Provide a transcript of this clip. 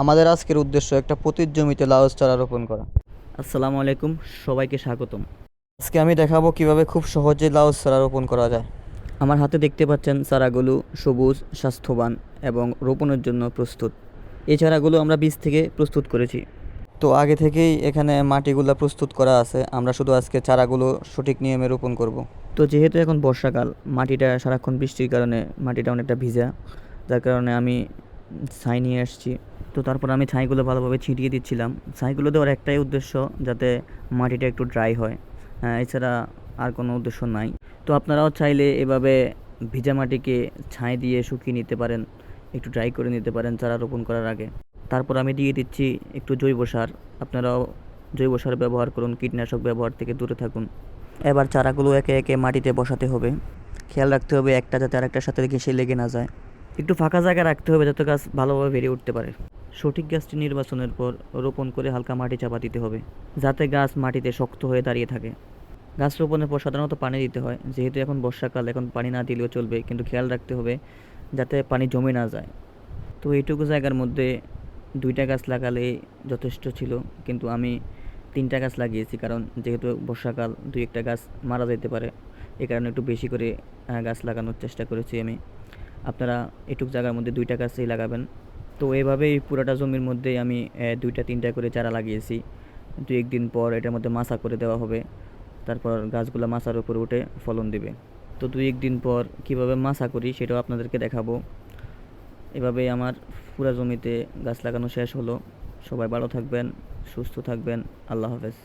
আমাদের আজকের উদ্দেশ্য একটা পতির জমিতে লাউস চারা রোপণ করা। আসসালামু আলাইকুম সবাইকে স্বাগতম। আজকে আমি দেখাবো কীভাবে খুব সহজে লাউস চারা রোপণ করা যায়। আমার হাতে দেখতে পাচ্ছেন চারাগুলো সবুজ স্বাস্থ্যবান এবং রোপণের জন্য প্রস্তুত। এই চারাগুলো আমরা বীজ থেকে প্রস্তুত করেছি। তো আগে থেকেই এখানে মাটিগুলো প্রস্তুত করা আছে। আমরা শুধু আজকে চারাগুলো সঠিক নিয়মে রোপণ করব। তো যেহেতু এখন বর্ষাকাল মাটিটা সারাক্ষণ বৃষ্টির কারণে মাটিটা অনেকটা ভিজা যার কারণে আমি ছাই নিয়ে আসছি। তো তারপর আমি ছাইগুলো ভালোভাবে ছিটিয়ে দিচ্ছিলাম। ছাইগুলো দেওয়ার একটাই উদ্দেশ্য যাতে মাটিটা একটু ড্রাই হয়। হ্যাঁ, এছাড়া আর কোনো উদ্দেশ্য নাই। তো আপনারাও চাইলে এভাবে ভিজা মাটিকে ছাই দিয়ে শুকিয়ে নিতে পারেন একটু ড্রাই করে নিতে পারেন চারা রোপণ করার আগে। তারপর আমি দিয়ে দিচ্ছি একটু জৈব সার। আপনারাও জৈব সার ব্যবহার করুন কীটনাশক ব্যবহার থেকে দূরে থাকুন। এবার চারাগুলো একে একে মাটিতে বসাতে হবে। খেয়াল রাখতে হবে একটা যাতে আরেকটার সাথে ঘেঁষে লেগে না যায়। একটু ফাঁকা জায়গা রাখতে হবে যাতে গাছ ভালোভাবে বেড়ে উঠতে পারে। সঠিক গাছটি নির্বাচনের পর রোপণ করে হালকা মাটি চাপা দিতে হবে, যাতে গাছ মাটিতে শক্ত হয়ে দাঁড়িয়ে থাকে। গাছ রোপণের পর সাধারণত পানি দিতে হয়, যেহেতু এখন বর্ষাকাল, এখন পানি না দিলেও চলবে, কিন্তু খেয়াল রাখতে হবে যাতে পানি জমে না যায়। তো এইটুকু জায়গার মধ্যে দুইটা গাছ লাগালে যথেষ্ট ছিল, কিন্তু আমি তিনটা গাছ লাগিয়েছি, কারণ যেহেতু বর্ষাকাল, দুই একটা গাছ মারা যেতে পারে এই কারণে একটু বেশি করে গাছ লাগানোর চেষ্টা করেছি আমি। আপনারা এটুক জায়গার মধ্যে দুইটা গাছই লাগাবেন। তো এভাবেই পুরোটা জমির মধ্যেই আমি দুইটা, তিনটা করে চারা লাগিয়েছি। দু, একদিন পর এটার মধ্যে মাছা করে দেওয়া হবে। তারপর গাছগুলো মাছার উপরে উঠে ফলন দিবে। তো দুই একদিন পর কীভাবে মাছা করি সেটাও আপনাদেরকে দেখাবো। এভাবেই আমার পুরা জমিতে গাছ লাগানো শেষ হলো। সবাই ভালো থাকবেন, সুস্থ থাকবেন। আল্লাহ হাফেজ।